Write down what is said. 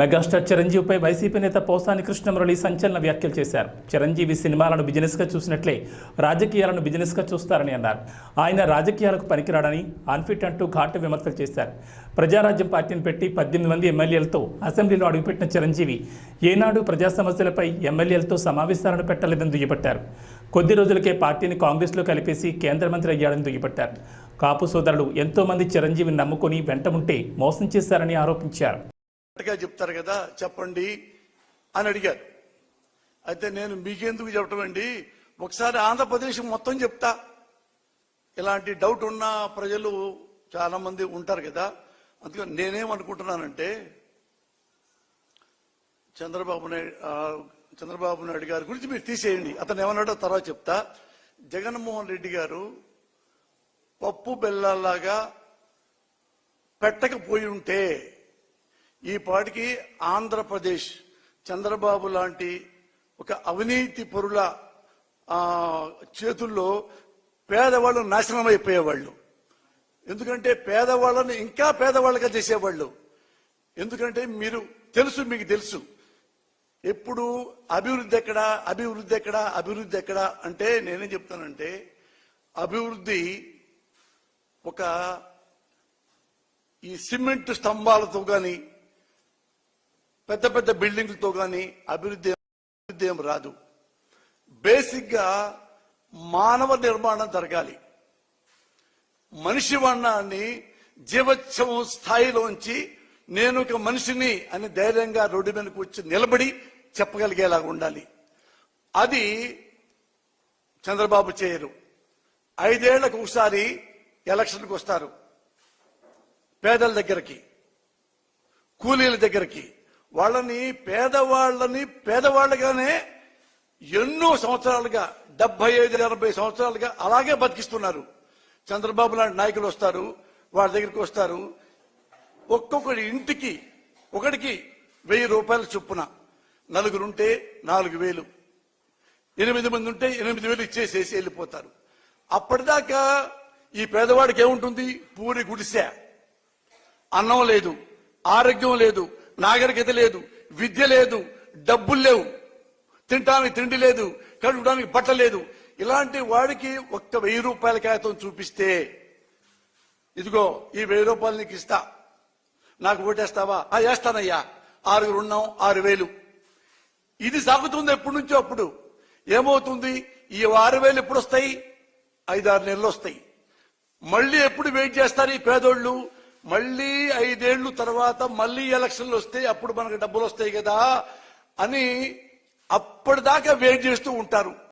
Megastar చిరంజీవిపై YCP నేత పోసాని కృష్ణమురళి సంచలన వ్యాఖ్యలు చేశారు. చిరంజీవి సినిమాలను బిజినెస్గా చూసినట్లే రాజకీయాలను బిజినెస్గా చూస్తారని అన్నారు. ఆయన రాజకీయాలకు పనికిరాడని అన్ఫిట్ అంటూ ఘాటు విమర్శలు చేశారు. ప్రజారాజ్యం పార్టీని పెట్టి పద్దెనిమిది మంది ఎమ్మెల్యేలతో అసెంబ్లీలో అడుగుపెట్టిన చిరంజీవి ఏనాడు ప్రజా సమస్యలపై ఎమ్మెల్యేలతో సమావేశాలను పెట్టలేదని దుయ్యబట్టారు. కొద్ది రోజులకే పార్టీని కాంగ్రెస్లో కలిపేసి కేంద్ర మంత్రి అయ్యాడని దుయ్యబట్టారు. కాపు సోదరులు ఎంతోమంది చిరంజీవిని నమ్ముకొని వెంట ఉంటే మోసం చేశారని ఆరోపించారు. గా చెప్తారు కదా చెప్పండి అని అడిగారు. అయితే నేను మీకెందుకు చెప్పటం అండి? ఒకసారి ఆంధ్రప్రదేశ్ మొత్తం చెప్తా. ఇలాంటి డౌట్ ఉన్న ప్రజలు చాలా మంది ఉంటారు కదా అందుకని నేనేమనుకుంటున్నానంటే చంద్రబాబు నాయుడు చంద్రబాబు నాయుడు గారి గురించి మీరు తీసేయండి. అతను ఏమన్నాడో తర్వాత చెప్తా. జగన్మోహన్ రెడ్డి గారు పప్పు బెల్లాలాగా పెట్టకపోయి ఉంటే ఈ పాటికి ఆంధ్రప్రదేశ్ చంద్రబాబు లాంటి ఒక అవినీతి పరుల చేతుల్లో పేదవాళ్ళు నాశనం అయిపోయేవాళ్ళు ఎందుకంటే పేదవాళ్ళని ఇంకా పేదవాళ్ళగా చేసేవాళ్ళు. ఎందుకంటే మీరు తెలుసు మీకు తెలుసు. ఎప్పుడు అభివృద్ధి ఎక్కడ అభివృద్ధి ఎక్కడ అభివృద్ధి ఎక్కడ అంటే నేనేం చెప్తానంటే అభివృద్ధి ఒక ఈ సిమెంట్ స్తంభాలతో కానీ పెద్ద పెద్ద బిల్డింగ్లతో కానీ అభివృద్ధి అభివృద్ధి ఏం రాదు. బేసిక్గా మానవ నిర్మాణం జరగాలి. మనిషి వర్ణాన్ని జీవోత్సవం స్థాయిలోంచి నేను ఒక మనిషిని అని ధైర్యంగా రోడ్డు మీదకి వచ్చి నిలబడి చెప్పగలిగేలాగా ఉండాలి. అది చంద్రబాబు చేయరు. ఐదేళ్ళకు ఒకసారి ఎలక్షన్కి వస్తారు. పేదల దగ్గరికి కూలీల దగ్గరికి. వాళ్ళని పేదవాళ్ళని పేదవాళ్ళగానే ఎన్నో సంవత్సరాలుగా డెబ్బై ఐదు ఎనభై సంవత్సరాలుగా అలాగే బతికిస్తున్నారు. చంద్రబాబు లాంటి నాయకులు వస్తారు వాళ్ళ దగ్గరికి వస్తారు. ఒక్కొక్కడి ఇంటికి ఒకటికి వెయ్యి రూపాయల చొప్పున. నలుగురుంటే నాలుగు వేలు. ఎనిమిది మంది ఉంటే ఎనిమిది వేలు ఇచ్చేసేసి వెళ్ళిపోతారు. అప్పటిదాకా ఈ పేదవాడికి ఏముంటుంది? పూరి గుడిసె. అన్నం లేదు ఆరోగ్యం లేదు నాగరికత లేదు విద్య లేదు డబ్బులు లేవు తినడానికి తిండి లేదు కడుగడానికి బట్ట లేదు. ఇలాంటి వాడికి ఒక్క వెయ్యి రూపాయల కాగితం చూపిస్తే ఇదిగో ఈ వెయ్యి రూపాయలు నీకు ఇస్తా. నాకు ఓటేస్తావా? ఆ వేస్తానయ్యా. ఆరుగురు ఉన్నాం ఆరు వేలు. ఇది సాగుతుంది ఎప్పటి నుంచో అప్పుడు. ఏమవుతుంది? ఈ ఆరు వేలు ఎప్పుడు వస్తాయి? ఐదారు నెలలు వస్తాయి. మళ్ళీ ఎప్పుడు వెయిట్ చేస్తారు ఈ పేదోళ్ళు? మళ్ళీ ఐదేళ్ళు తర్వాత మళ్ళీ ఎలక్షన్లు వస్తే అప్పుడు మనకు డబ్బులు వస్తాయి కదా అని అప్పటిదాకా వెయిట్ చేస్తూ ఉంటారు.